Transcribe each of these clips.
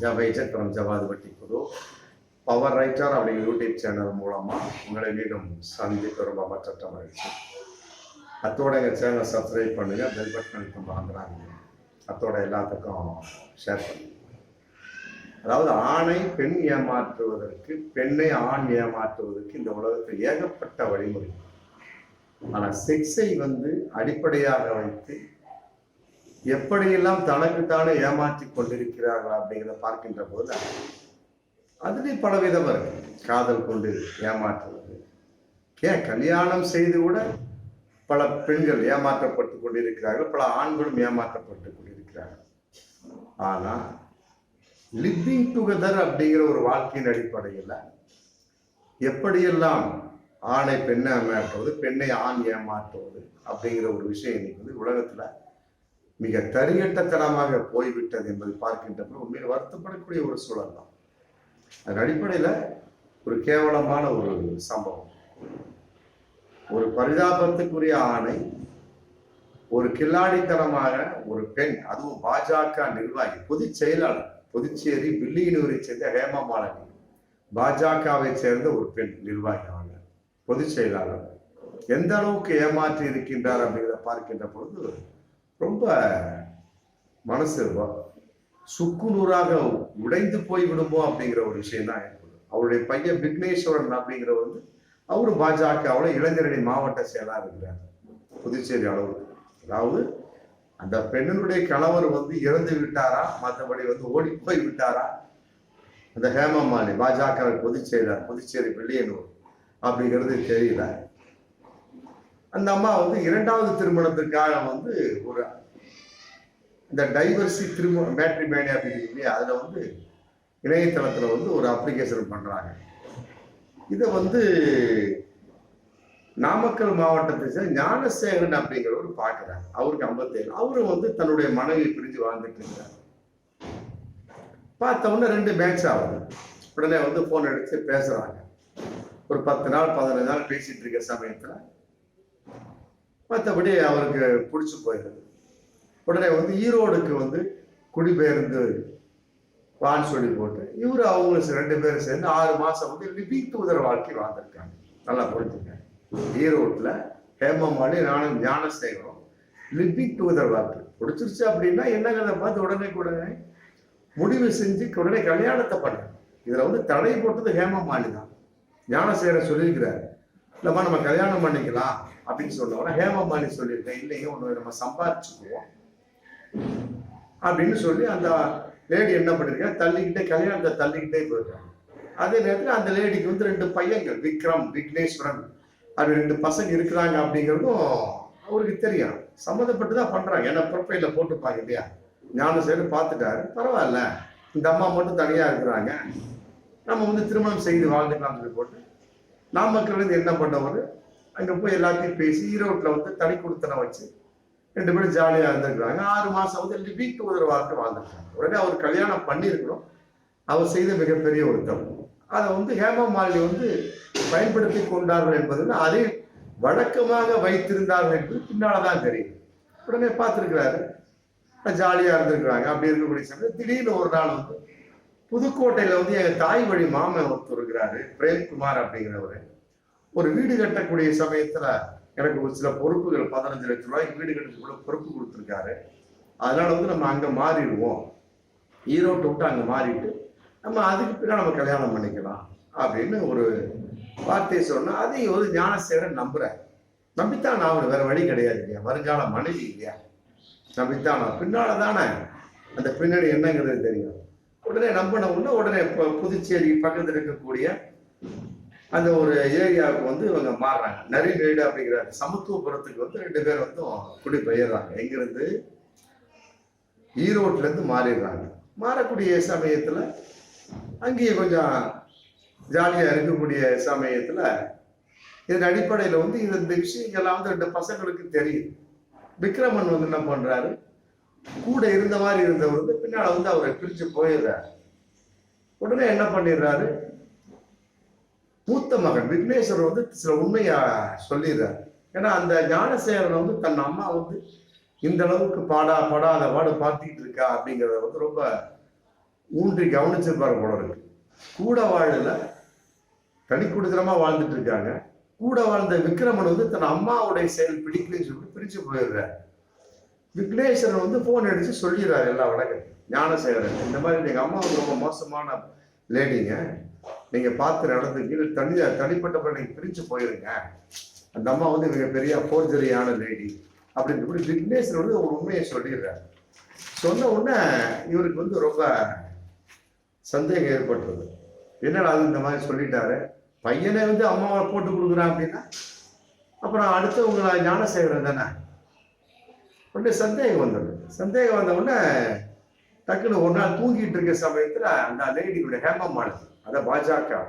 ஜவைஜக்கரம் ஜவாதிபட்டி குழு power writer அப்படிங்கிற யூடியூப் சேனல் மூலமாக உங்களை மீண்டும் சந்திக்க ரொம்ப மற்ற மகிழ்ச்சி அத்தோட எங்கள் சேனலை சப்ஸ்கிரைப் பண்ணுங்கள் பெல் பட்டன் அழுத்த அத்தோட எல்லாத்துக்கும் ஷேர் பண்ணுங்க. அதாவது ஆணை பெண் ஏமாற்றுவதற்கு பெண்ணை ஆண் ஏமாற்றுவதற்கு இந்த உலகத்தில் ஏகப்பட்ட வழிமுறை ஆனால் செக்ஸை வந்து அடிப்படையாக வைத்து எப்படியெல்லாம் தனக்குத்தானே ஏமாற்றி கொண்டிருக்கிறார்கள் அப்படிங்கிறத பார்க்கின்ற போது அதுலேயும் பல இருக்கு காதல் கொண்டு ஏமாற்றுவது. ஏன்? கல்யாணம் செய்து கூட பல பெண்கள் ஏமாற்றப்பட்டு கொண்டிருக்கிறார்கள் பல ஆண்களும் ஏமாற்றப்பட்டு கொண்டிருக்கிறார்கள். ஆனால் லிவிங் டுகெதர் அப்படிங்கிற ஒரு வாழ்க்கையின் அடிப்படையில் எப்படியெல்லாம் ஆணை பெண்ணை ஏமாற்றுவது பெண்ணை ஆண் ஏமாற்றுவது அப்படிங்கிற ஒரு விஷயம் இன்னைக்கு வந்து உலகத்தில் மிக தரியட்டத்தனமாக போய்விட்டது என்பதை பார்க்கின்ற போது உண்மையில் வருத்தப்படக்கூடிய ஒரு சூழல் தான். அதன் அடிப்படையில் ஒரு கேவலமான ஒரு சம்பவம். ஒரு பரிதாபத்துக்குரிய ஆணை ஒரு கில்லாடித்தனமாக ஒரு பெண் அதுவும் பாஜக நிர்வாகி பொதுச் செயலாளர் புதுச்சேரி வில்லியனூரை சேர்ந்த ஹேமா மாலினி பாஜகவை சேர்ந்த ஒரு பெண் நிர்வாகி அவங்க பொதுச் செயலாளர். எந்த அளவுக்கு ஏமாற்றி இருக்கின்றார் அப்படிங்கிறத பார்க்கின்ற பொழுது ரொம்ப மனசு சுக்குநூறாக உடைந்து போய் விடுமோ அப்படிங்கிற ஒரு விஷயம் தான் ஏற்படும் அவருடைய பையன் விக்னேஸ்வரன் அப்படிங்கிறவர் வந்து அவரு பாஜகவில் இளைஞரணி மாவட்ட செயலாக இருக்கிறார் புதுச்சேரி அளவுக்கு அதாவது அந்த பெண்ணினுடைய கணவர் வந்து இறந்து விட்டாரா மற்றபடி வந்து ஓடி போய் விட்டாரா? அந்த ஹேமமாலி பாஜக பொதுச் செயலாளர் புதுச்சேரி வெள்ளியனூர் அப்படிங்கிறது தெரியல. அந்த அம்மா வந்து இரண்டாவது திருமணத்திற்காக வந்து ஒரு இந்த டைவர்சி திருமண மேட்ரிமேனி அப்படின்னு இல்லையா? அதில் வந்து இணையதளத்தில் வந்து ஒரு அப்ளிகேஷன் பண்ணுறாங்க இதை வந்து நாமக்கல் மாவட்டத்தை சேர்ந்த ஞானசேகரன் அப்படிங்கிறவர் பார்க்குறாரு. அவருக்கு ஐம்பத்தேழு. அவரும் வந்து தன்னுடைய மனைவி பிரிஞ்சு வாழ்ந்துட்டு இருக்கிறார் பார்த்த உடனே ரெண்டு மேட்ச் ஆகுது. உடனே வந்து ஃபோன் அடித்து பேசுகிறாங்க ஒரு பத்து நாள் பதினஞ்சு நாள் பேசிகிட்டு இருக்க சமயத்தில் மற்றபடி அவருக்கு பிடிச்சி போயிடுது. உடனே வந்து ஈரோடுக்கு வந்து குடிபெயர்ந்து வான்னு சொல்லி போட்டு இவர் அவங்க ரெண்டு பேரும் சேர்ந்து ஆறு மாதம் வந்து லிவிங் தூதர் வாழ்க்கை வாழ்ந்திருக்காங்க. நல்லா புரிஞ்சுங்க ஈரோட்டில் ஹேமமாலி நானும் ஞானசேகரம் லிவிங் தூதர் வாழ்க்கை. பிடிச்சிருச்சு அப்படின்னா என்னங்கிறத பார்த்து உடனே உடனே முடிவு செஞ்சு உடனே கல்யாணத்தை பண்ண. இதில் வந்து தடை போட்டது ஹேமமாலி தான் ஞானசேகரன் சொல்லியிருக்கிறார் இல்லம்மா நம்ம கல்யாணம் பண்ணிக்கலாம் அப்படின்னு சொன்ன உடனே நீ சொல்லியிருக்கேன். இல்லைங்க ஒன்று நம்ம சம்பாரிச்சுக்குவோம். அப்படின்னு சொல்லி அந்த லேடி என்ன பண்ணிருக்கா? தள்ளிக்கிட்டே கல்யாணத்தை தள்ளிக்கிட்டே போயிருக்காங்க அதே நேரத்தில் அந்த லேடிக்கு வந்து ரெண்டு பையன்கள் விக்ரம் விக்னேஸ்வரன். அது ரெண்டு பசங்க இருக்கிறாங்க அப்படிங்கிறதும் அவருக்கு தெரியும். சம்மந்தப்பட்டு தான் பண்றாங்க. ஏன்னா ப்ரொஃபைல போட்டுப்பாங்க இல்லையா? ஞானசேகர் பார்த்துட்டாரு. பரவாயில்ல. இந்த அம்மா மட்டும் தனியாக இருக்கிறாங்க. நம்ம வந்து திருமணம் செய்து வாழ்ந்துக்கலாம்னு சொல்லி போட்டு நாமக்கல் வந்து என்ன பண்ணவர்? அங்கே போய் எல்லாத்தையும் பேசி ஈரோட்டில் வந்து தனி கொடுத்தனை வச்சு ரெண்டு பேரும் ஜாலியாக இருந்திருக்கிறாங்க. ஆறு மாதம் வந்து லிவிங் டுகெதர் வாழ்க்கை வாழ்ந்துருக்காங்க. உடனே அவர் கல்யாணம் பண்ணியிருக்கிறோம். அவர் செய்த மிகப்பெரிய ஒரு தப்பு அதை வந்து ஹேமா மாலினி வந்து பயன்படுத்தி கொண்டார்கள் என்பதில் அதை வழக்கமாக வைத்திருந்தார்கள் என்பது பின்னால் தான் தெரியும். உடனே பார்த்துருக்கிறாரு. ஜாலியாக இருந்திருக்கிறாங்க. அப்படி இருக்கக்கூடிய சமயம் திடீர்னு ஒரு நாள் வந்து புதுக்கோட்டையில் வந்து எங்க தாய் வழி மாமன் ஒருத்தர் இருக்கிறாரு பிரேம்குமார் அப்படிங்கிறவர். ஒரு வீடு கட்டக்கூடிய சமயத்தில் எனக்கு ஒரு சில பொறுப்புகள் பதினஞ்சு லட்சம் ரூபாய்க்கு வீடு கட்டுறதுக்குள்ள பொறுப்பு கொடுத்துருக்காரு. அதனால வந்து நம்ம அங்கே மாறிடுவோம். ஈரோட்டை விட்டு அங்கே மாறிட்டு நம்ம அதுக்கு பின்னாடி நம்ம கல்யாணம் பண்ணிக்கலாம் அப்படின்னு ஒரு வார்த்தையை சொன்னா அதையும் வந்து ஞானசேகரன் நம்புறேன் நம்பித்தான் நான் வேற வழி கிடையாது இல்லையா? வருங்கால மனைவி இல்லையா? நம்பித்தான் நான். பின்னால தானே அந்த பின்னணி என்னங்கிறது தெரியும். உடனே நம்பின உடனே உடனே இப்போ புதுச்சேரி பக்கத்தில் இருக்கக்கூடிய அந்த ஒரு ஏரியாவுக்கு வந்து இவங்க மாறுறாங்க. நரிமேடு அப்படிங்கிற சமத்துவபுரத்துக்கு வந்து ரெண்டு பேர் வந்து குடிபெயர்றாங்க. எங்கிருந்து? ஈரோட்ல இருந்து மாறிடுறாங்க. மாறக்கூடிய சமயத்துல அங்கேயே கொஞ்சம் ஜாலியா இருக்கக்கூடிய சமயத்துல இதன் அடிப்படையில வந்து இது இந்த விஷயங்கள்லாம் வந்து ரெண்டு பசங்களுக்கு தெரியும். விக்ரமன் வந்து என்ன பண்றாரு? கூட இருந்த மாதிரி இருந்தவர் வந்து பின்னால வந்து அவரை பிரிச்சு போயிடுறாரு. உடனே என்ன பண்ணிடுறாரு? மூத்த மகன் விக்னேஸ்வரர் வந்து சில உண்மையா சொல்லிடுறாரு. ஏன்னா அந்த ஞானசேகரன் வந்து தன் அம்மா வந்து இந்த அளவுக்கு பாடா படாத பாடு பார்த்துக்கிட்டு இருக்கா அப்படிங்கிறத வந்து ரொம்ப ஊன்றி கவனிச்சிருப்பார் போல இருக்கு. கூட வாழல தனி குடித்தனமா வாழ்ந்துட்டு இருக்காங்க. கூட வாழ்ந்த விக்ரமன் வந்து தன் அம்மாவுடைய செயல் பிடிக்கலன்னு சொல்லி பிரிச்சு போயிடுறாரு. விக்னேஸ்வரன் வந்து ஃபோன் அடிச்சு சொல்லிடுறாரு எல்லா வழக்கையும் ஞானசேகரன் இந்த மாதிரி எங்கள் அம்மா வந்து ரொம்ப மோசமான லேடிங்க. நீங்கள் பார்த்து நடந்துக்கு தனி தனிப்பட்ட நீங்கள் பிரித்து போயிருங்க. அந்த அம்மா வந்து மிக பெரிய போர்ஜரியான லேடி அப்படின்னு சொல்லி விக்னேஸ்வரன் வந்து ஒரு உண்மையை சொல்லிடுறாரு. சொன்ன உடனே இவருக்கு வந்து ரொம்ப சந்தேகம் ஏற்பட்டுருது என்னடா அது இந்த மாதிரி சொல்லிட்டாரு? பையனை வந்து அம்மாவை போட்டு கொடுக்குறான் அப்படின்னா அப்புறம் அடுத்தவங்க ஞானசேகரன் தானே? உடனே சந்தேகம் வந்துடுது சந்தேகம் வந்த உடனே டக்குன்னு ஒரு நாள் தூங்கிட்டு இருக்க சமயத்துல அந்த லேடியுடைய ஹேமமானது அதான் பாஜக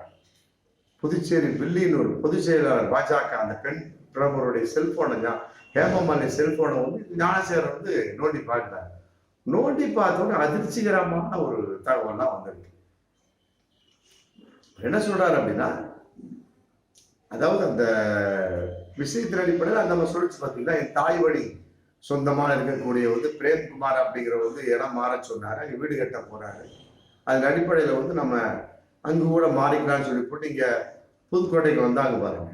புதுச்சேரி வில்லின்னு ஒரு பொதுச் செயலாளர் பாஜக அந்த பெண் பிரபருடைய செல்போனை ஹேமமாலினி செல்போனை வந்து ஞானசேகர் வந்து நோண்டி பார்க்கிறார். நோண்டி பார்த்தோன்னே அதிர்ச்சிகரமான ஒரு தகவல்லாம் வந்திருக்கு. என்ன சொல்றாரு அப்படின்னா அதாவது அந்த விஷயத்தின் அடிப்படையில் அந்த நம்ம சொல்லிச்சு பார்த்தீங்கன்னா என் தாய் வழி சொந்தமாக இருக்கக்கூடிய வந்து பிரேம்குமார் அப்படிங்கிறவர் வந்து இடம் மாற சொன்னார். அங்கே வீடு கட்ட போகிறாரு அதன் அடிப்படையில் வந்து நம்ம அங்கு கூட மாறிக்கலாம்னு சொல்லி போட்டு இங்கே புதுக்கோட்டைக்கு வந்தாங்க பாருங்க.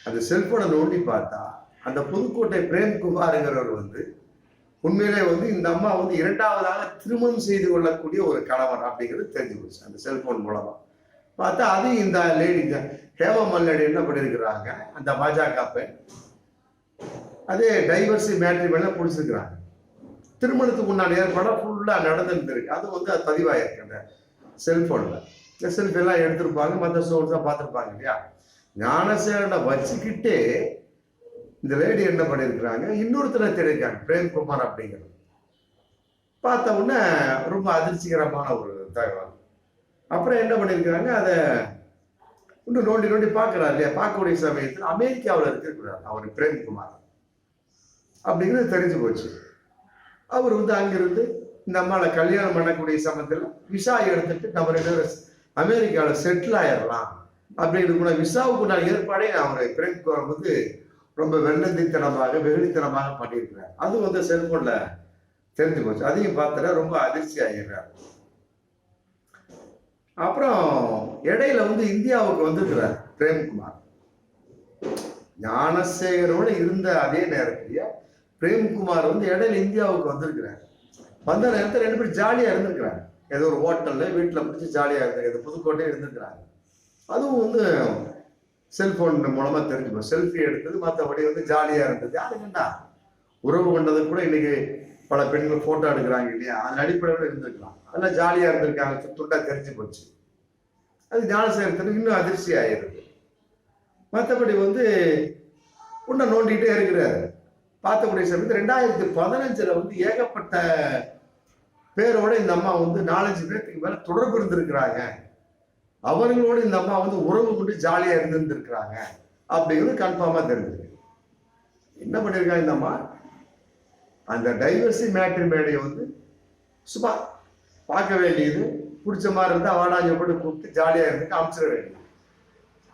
அந்த செல்போனை நோண்டி பார்த்தா அந்த புதுக்கோட்டை பிரேம்குமாருங்கிறவர் வந்து உண்மையிலே வந்து இந்த அம்மா வந்து இரண்டாவதாக திருமணம் செய்து கொள்ளக்கூடிய ஒரு கணவர் அப்படிங்கிறது தெரிஞ்சு போச்சு அந்த செல்போன் மூலமாக பார்த்தா அதையும் இந்த லேடிங்க ஹேமா மல்லடி என்ன பண்ணியிருக்கிறாங்க அந்த பாஜக பெண் அதே டைவர்சி மேட்ரிமெண்ட்ல பிடிச்சிருக்கிறாங்க திருமணத்துக்கு முன்னாடி ஏற்பாடாக ஃபுல்லாக நடந்துருந்துருக்கு அது வந்து அது பதிவாயிருக்கு அந்த செல்ஃபோனில் இந்த செல்ஃபி எல்லாம் எடுத்திருப்பாங்க மற்ற சோர்ஸாக பார்த்துருப்பாங்க இல்லையா? ஞானசேரனை வச்சுக்கிட்டே இந்த லேடி என்ன பண்ணியிருக்கிறாங்க? இன்னொருத்தரை தெரிவிக்காங்க பிரேம்குமார் அப்படிங்கிறது. பார்த்த உடனே ரொம்ப அதிர்ச்சிகரமான ஒரு தகவல். அப்புறம் என்ன பண்ணியிருக்கிறாங்க? அதை இன்னும் நோண்டி நோண்டி பார்க்குறாரு இல்லையா? பார்க்கக்கூடிய சமயத்தில் அமெரிக்காவில் இருக்கிறார் அவர் பிரேம்குமார். அப்படிங்கிறது தெரிஞ்சு போச்சு. அவர் வந்து அங்கிருந்து இந்த அம்மாவை கல்யாணம் பண்ணக்கூடிய சமயத்தில் விசா எடுத்துட்டு நம்ம ரெண்டு பேரும் அமெரிக்காவில் செட்டில் ஆயிடலாம். அப்படிங்கிறது கூட விசாவுக்கு நான் ஏற்பாடே அவரை பிரேம்குமார் வந்து ரொம்ப வெள்ளந்தித்தனமாக வெகுளித்தனமாக பண்ணியிருக்கிறார். அது வந்து செல்போனில் தெரிஞ்சு போச்சு. அதையும் பார்த்தா ரொம்ப அதிர்ச்சி ஆகிடுறார் அப்புறம் இடையில வந்து இந்தியாவுக்கு வந்துருக்கிறார் பிரேம்குமார். ஞானசேகரோட இருந்த அதே நேரத்திலேயே பிரேம்குமார் வந்து இடையில இந்தியாவுக்கு வந்திருக்கிறார். வந்த நேரத்தில் ரெண்டு பேரும் ஜாலியாக இருந்திருக்கிறாங்க. ஏதோ ஒரு ஹோட்டல்ல வீட்டுல பிடிச்சி ஜாலியா இருந்திருக்கு புதுக்கோட்டையே இருந்திருக்கிறாங்க. அதுவும் வந்து செல்போன் மூலமாக தெரிஞ்சுப்போம். செல்ஃபி எடுத்தது மற்றபடி வந்து ஜாலியாக இருந்தது. யாருக்குண்டா உறவு கொண்டது கூட இன்னைக்கு பல பெண்கள் ஃபோட்டோ எடுக்கிறாங்க இல்லையா? அதன் அடிப்படையில் இருந்திருக்கலாம். அதெல்லாம் ஜாலியாக இருந்திருக்காங்க. துண்டா தெரிஞ்சு போச்சு. அது ஞானசேகரத்துக்கு இன்னும் அதிர்ச்சி ஆயிடுது மற்றபடி வந்து உன்னை நோண்டிகிட்டே இருக்கிறாரு. பார்த்தக்கூடிய சமயத்தில் ரெண்டாயிரத்தி பதினஞ்சில் வந்து ஏகப்பட்ட பேரோட இந்த அம்மா வந்து நாலஞ்சு பேர்த்துக்கு மேலே தொடர்பு இருந்திருக்கிறாங்க. அவர்களோடு இந்த அம்மா வந்து உறவு கொண்டு ஜாலியாக இருந்திருந்திருக்கிறாங்க. அப்படிங்கிறது கன்ஃபார்மாக தெரிஞ்சது என்ன பண்ணியிருக்காங்க இந்த அம்மா? அந்த டைவர்சி மேட்ரி மேடையை வந்து சும்மா பார்க்க வேண்டியது பிடிச்ச மாதிரி இருந்தால் வாடாஞ்ச போட்டு கூப்பிட்டு ஜாலியாக இருந்துட்டு அமுச்சிட வேண்டியது.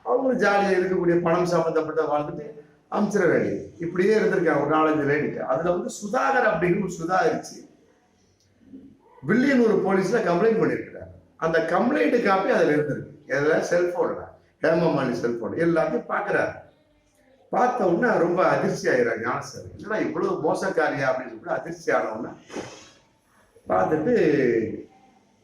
அவங்களும் ஜாலியாக இருக்கக்கூடிய பணம் சம்மந்தப்பட்ட வாழ்ந்துட்டு அமுச்சிட வேண்டியது இப்படியே இருந்திருக்காங்க ஒரு நாலஞ்சு லேடிட்டு அதில் வந்து சுதாகர் அப்படின்னு ஒரு சுதாகரிச்சு வில்லியனூர் போலீஸில் கம்ப்ளைண்ட் பண்ணியிருக்கிறார் அந்த கம்ப்ளைண்ட்டு காப்பி அதில் இருந்திருக்கு. இதில் செல்ஃபோனில் ஹேமமாலி செல்ஃபோன் எல்லாத்தையும் பார்க்குறாரு. பார்த்த உடனே ரொம்ப அதிர்ச்சி ஆகிறார் ஞானசேகர் என்னடா இவ்வளோ மோசக்காரியா? அப்படின்னு சொல்லி அதிர்ச்சி ஆனவுடனே பார்த்துட்டு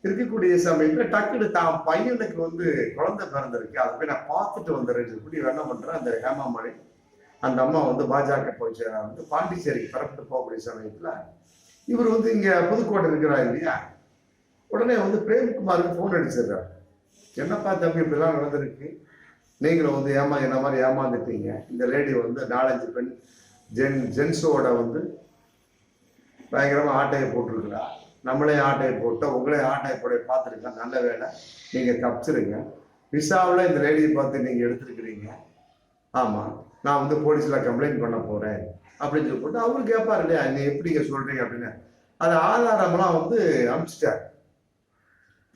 இருக்கக்கூடிய சமயத்தில் டக்குனு தான் பையனுக்கு வந்து குழந்தை பிறந்திருக்கு. அதை போய் நான் பார்த்துட்டு வந்துடுறேன் சொல்லி என்ன பண்ணுறேன் அந்த ஹேமாமணி அந்த அம்மா வந்து பாஜக போய் வந்து பாண்டிச்சேரிக்கு பரப்பிட்டு போகக்கூடிய சமயத்தில் இவர் வந்து இங்கே புதுக்கோட்டை இருக்கிறார் இல்லையா? உடனே வந்து பிரேம்குமாருக்கு ஃபோன் அடிச்சிடுறாரு. என்னப்பா தம்பி இப்படிலாம் நடந்திருக்கு. நீங்களும் வந்து ஏமா என்ன மாதிரி ஏமாந்துட்டீங்க? இந்த லேடி வந்து நாலஞ்சு பெண் ஜென் ஜென்ஸோட வந்து பயங்கரமாக ஆட்டையை போட்டிருக்கிறா. நம்மளே ஆட்டையை போட்டு உங்களே ஆட்டையை போட பார்த்துருக்கேன் நல்ல வேலை நீங்கள் தப்பிச்சிருங்க. விசாவில் இந்த லேடியை பார்த்து நீங்கள் எடுத்துருக்கிறீங்க. ஆமாம் நான் வந்து போலீஸில் கம்ப்ளைண்ட் பண்ண போகிறேன் அப்படின்னு சொல்லி போட்டு அவரு கேட்பாரு இல்லையா நீ எப்படிங்க சொல்கிறீங்க அப்படின்னு. அது ஆதாரம்லாம் வந்து அமிச்சிட்டார்.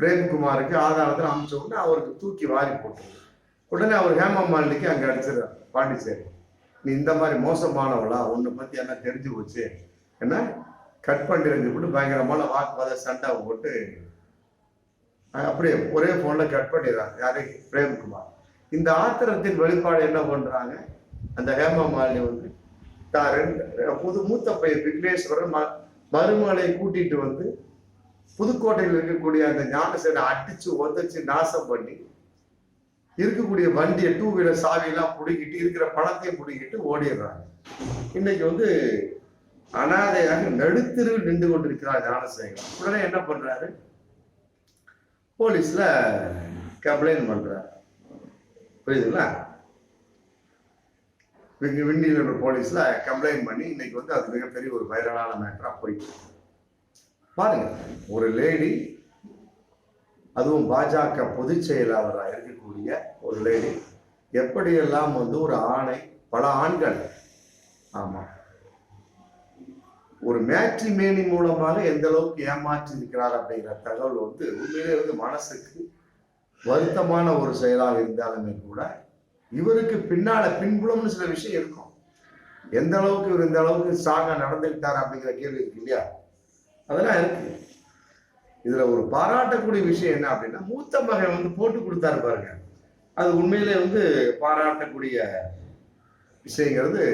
பிரேம்குமாருக்கு ஆதாரத்தில் அமிச்ச உடனே அவருக்கு தூக்கி வாரி போட்டு உடனே அவர் ஹேமா மாலினிக்கு அங்கே அடிச்சிடறார் பாண்டிச்சேரி நீ இந்த மாதிரி மோசமானவளா? உன்னை பற்றி என்ன தெரிஞ்சு போச்சு? என்ன? கட் பண்ணி போட்டு பயங்கரமான வாக்குவாத சண்டை போட்டு அப்படியே ஒரே ஃபோனில் கட் பண்ணிடுறாங்க யாரு? பிரேம்குமார். இந்த ஆத்திரத்தின் வெளிப்பாடு என்ன பண்ணுறாங்க அந்த ஹேமா மாலினி வந்து தான் ரெண்டு புது மூத்த பையன் விக்னேஸ்வரன் ம மருமகளை கூட்டிட்டு வந்து புதுக்கோட்டையில் இருக்கக்கூடிய அந்த ஞானசேனை அடிச்சு உதச்சு நாசம் பண்ணி இருக்கக்கூடிய வண்டியை டூ வீலர் சாவியெல்லாம் பிடிக்கிட்டு இருக்கிற பணத்தையும் பிடிக்கிட்டு ஓடிடுறாங்க. இன்னைக்கு வந்து அனாதையாக நடுத்தருவில் நின்று கொண்டிருக்கிறார் ஞானசேகர் உடனே என்ன பண்றாரு? போலீஸ்ல கம்ப்ளைண்ட் பண்றாரு. புரியுதுங்களா? இங்கே விண்டியில் போலீஸில் கம்ப்ளைண்ட் பண்ணி இன்னைக்கு வந்து அது மிகப்பெரிய ஒரு வைரலான மேட்டரா போயிட்டு பாருங்கள் பாருங்க ஒரு லேடி அதுவும் பாஜக பொதுச் செயலாளராக இருக்கக்கூடிய ஒரு லேடி எப்படியெல்லாம் வந்து ஒரு ஆணை பல ஆண்கள் ஆமாம் ஒரு மேட்ரிமேனி மூலமாக எந்த அளவுக்கு ஏமாற்றி இருக்கிறார் அப்படிங்கிற தகவல் வந்து உண்மையிலே வந்து மனசுக்கு வருத்தமான ஒரு செயலாக இருந்தாலுமே கூட இவருக்கு பின்னால பின்புலம்னு சில விஷயம் இருக்கும். எந்த அளவுக்கு இவர் இந்த அளவுக்கு சாக நடந்துக்கிட்டார் அப்படிங்கிற கேள்வி இருக்கு இல்லையா? அதெல்லாம் இருக்கு. இதுல ஒரு பாராட்டக்கூடிய விஷயம் என்ன அப்படின்னா மூத்த மகன் வந்து போட்டு கொடுத்தாரு பாருங்க. அது உண்மையிலே வந்து பாராட்டக்கூடிய விஷயங்கிறது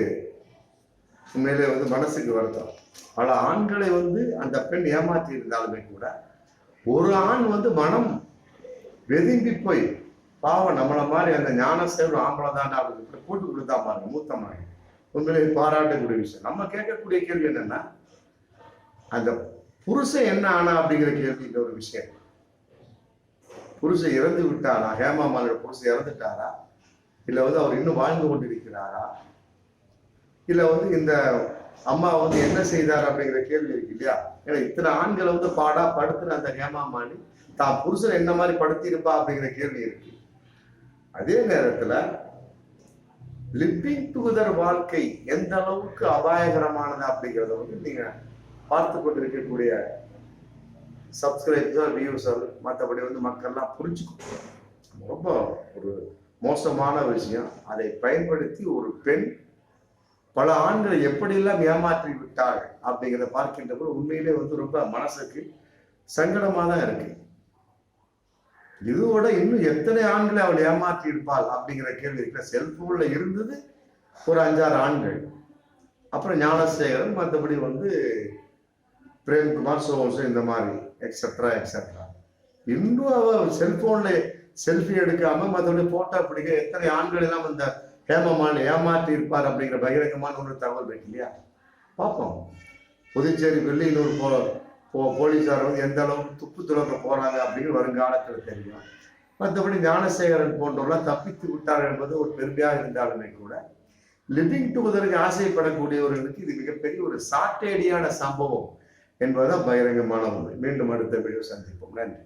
உண்மையிலே வந்து மனசுக்கு வருத்தம். பல ஆண்களை வந்து அந்த பெண் ஏமாற்றி இருந்தாலுமே கூட ஒரு ஆண் வந்து மனம் வெதும்பி போய் பாவம் நம்மள மாதிரி அந்த ஞான சேவல் ஆம்பளை தாண்டா அப்படின்னு போட்டு கொடுத்தா பாருங்க மூத்த மகன். உண்மையிலே பாராட்டக்கூடிய விஷயம். நம்ம கேட்கக்கூடிய கேள்வி என்னன்னா அந்த புருஷன் என்ன ஆனா அப்படிங்கிற கேள்விங்கிற ஒரு விஷயம். புருஷன் இறந்து விட்டாரா? ஹேமா மாலோட புருஷன் இறந்துட்டாரா? இல்ல வந்து அவர் இன்னும் வாழ்ந்து கொண்டிருக்கிறாரா? இல்ல வந்து இந்த அம்மா வந்து என்ன செய்தார் அப்படிங்கிற கேள்வி இருக்கு இல்லையா? ஏன்னா இத்தனை ஆண்களை வந்து பாடா படுத்துன அந்த ஹேமா மாலி. தான் புருஷன் என்ன மாதிரி படுத்திருப்பா அப்படிங்கிற கேள்வி இருக்கு. அதே நேரத்துல லிப்பிங் டுகெதர் வாழ்க்கை எந்த அளவுக்கு அபாயகரமானது அப்படிங்கிறத வந்து நீங்க பார்த்து கொண்டிருக்கக்கூடிய சப்ஸ்கிரைபர் வியூஸர் மற்றபடி வந்து மக்கள்லாம் புரிஞ்சுக்கணும். ரொம்ப ஒரு மோசமான விஷயம். அதை பயன்படுத்தி ஒரு பெண் பல ஆண்களை எப்படியெல்லாம் ஏமாற்றி விட்டாள் அப்படிங்கிறத பார்க்கின்ற போது உண்மையிலே வந்து ரொம்ப மனசுக்கு சங்கடமாக தான் இருக்கு. இதோட இன்னும் எத்தனை ஆண்களை அவள் ஏமாற்றி இருப்பாள் அப்படிங்கிற கேள்வி இருக்கிற செல்போன்ல இருந்தது ஒரு அஞ்சாறு ஆண்கள். அப்புறம் ஞானசேகரன் மற்றபடி வந்து பிரேம்குமார் சோம்சு இந்த மாதிரி எக்ஸெட்ரா எக்ஸெட்ரா இன்னும் அவ செல்போன்ல செல்ஃபி எடுக்காம மற்றபடி போட்டோ பிடிக்க எத்தனை ஆண்கள் எல்லாம் இந்த ஹேமமான் ஏமாற்றி இருப்பார் அப்படிங்கிற பகிரங்கமான ஒரு தகவல் இருக்கு இல்லையா? பார்ப்போம். புதுச்சேரி வெள்ளியனூர் இன்னொரு போ போலீஸார் வந்து எந்த அளவுக்கு துப்பு துறக்க போறாங்க அப்படின்னு வருங்காலத்தில் தெரியும். மற்றபடி ஞானசேகரன் போன்றவர்களாம் தப்பித்து விட்டார் என்பது ஒரு பெருமையாக இருந்தாலுமே கூட லிவிங் டுகெதருக்கு ஆசைப்படக்கூடியவர்களுக்கு இது மிகப்பெரிய ஒரு சாட்டேடியான சம்பவம் என்பதுதான் பகிரங்கமான ஒன்று மீண்டும் அடுத்த வீடியோ சந்திப்போம். நன்றி.